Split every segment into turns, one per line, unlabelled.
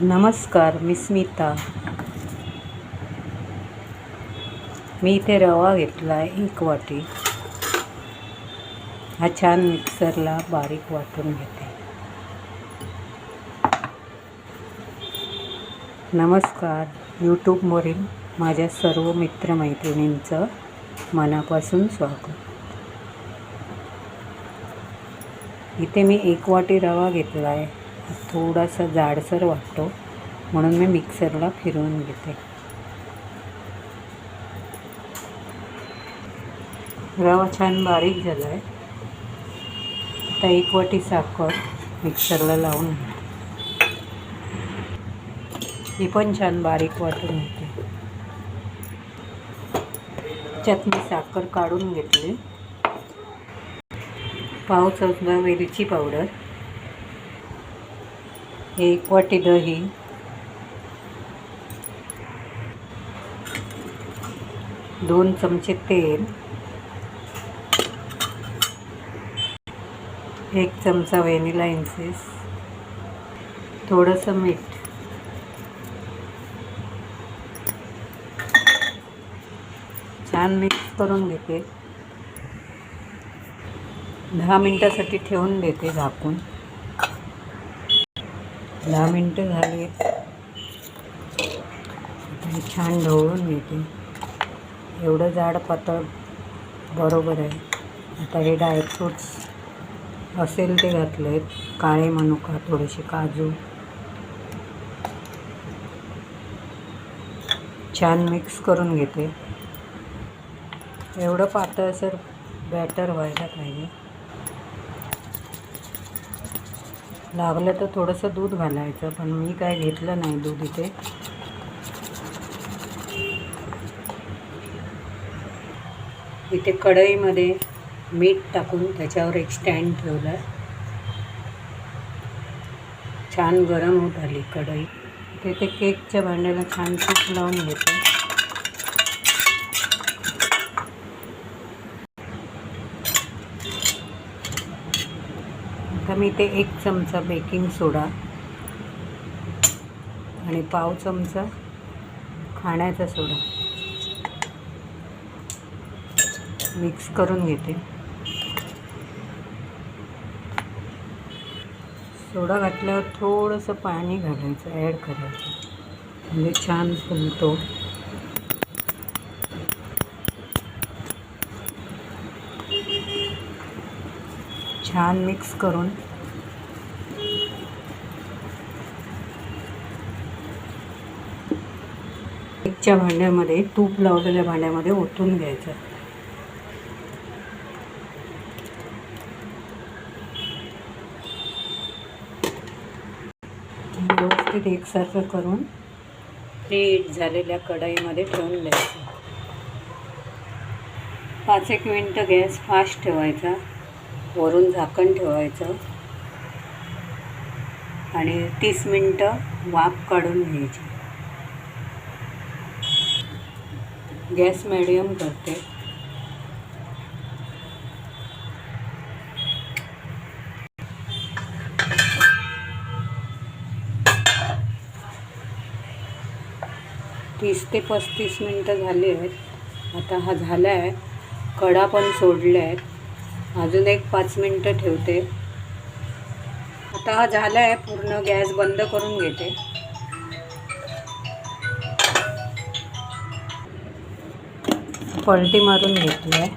नमस्कार मी स्मिता. मी इथे रवा घेतला आहे एक वाटी. हा छान मिक्सरला बारीक वाटून घेते. नमस्कार यूट्यूबवरील माझ्या सर्व मित्रमैत्रिणींचं मनापासून स्वागत. इथे मी एक वाटी रवा घेतला आहे थोडासा जाडसर वाटतो. म्हणून मी मिक्सरला फिरवून घेते. रवा छान बारीक झाला आहे आता एक वाटी साखर मिक्सरला लावून ही पण छान बारीक वाटून घेते. त्यात मी साखर काढून घेतली. पाव चौदा वेलची पावडर. एक वाटी दही. दोन चमचे तेल. एक चमचा व्हॅनिला इन्सेस. थोडंसं मीठ. छान मिक्स करून घेते. दहा मिनटासाठी ठेवून देते झाकून. दहा मिनटं झाले. छान ढवळून घेते एवढं जाड पातळ बरोबर आहे. आता हे ड्रायफ्रूट्स असेल ते घातले आहेत काळे मनुका थोडेसे काजू. छान मिक्स करून घेते. एवढं पातळसर बॅटर व्हायला पाहिजे. लागलं तर थोडंसं दूध घालायचं पण मी काय घेतलं नाही दूध इथे. इथे कढईमध्ये मीठ टाकून त्याच्यावर एक स्टँड ठेवला. छान गरम होत आली कढई. इथे ते केकच्या भांड्याला छान तूप लावून घेते. आता मी ते एक चमचा बेकिंग सोडा आणि पाव चमचा खाण्याचा सोडा. मिक्स करून घेते. सोडा घातल्यावर थोडंसं पाणी घालायचं ॲड करायचं. म्हणजे छान फुलतो. छान मिक्स करून. एकच्या भांड्यामध्ये तूप लावलेल्या भांड्यामध्ये ओतून घ्यायचं. व्यवस्थित एकसारखं करून फ्रीट झालेल्या कढाईमध्ये ठेवून द्यायचं. पाच एक मिनटं गॅस फास्ट ठेवायचा. वरून झाकण ठेवायचं. आणि तीस मिनटं वाफ काढून घ्यायची. गॅस मिडियम करते. तीस ते पस्तीस मिनटं झाली आहेत. आता हा झाला आहे कडा पण सोडल्या आहेत अजून एक पाच मिनटं ठेवते. आता हा झाला आहे पूर्ण गॅस बंद करून घेते. पलटी मारून घेतली आहे.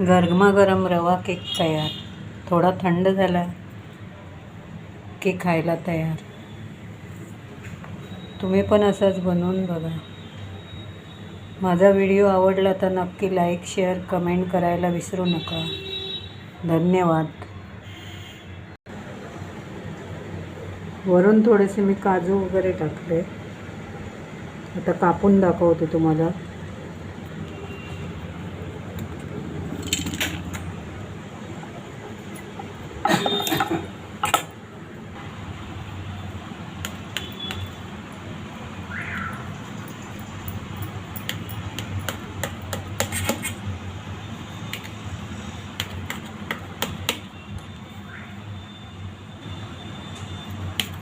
गरमागरम रवा केक तयार. थोडा थंड झाला आहे नक्की खायला तयार. तुम्ही पण असंच बनवून बघा. माझा व्हिडिओ आवडला तर नक्की लाईक शेअर कमेंट करायला विसरू नका. धन्यवाद. वरून थोडेसे मी काजू वगैरे टाकले. आता कापून दाखवते तुम्हाला.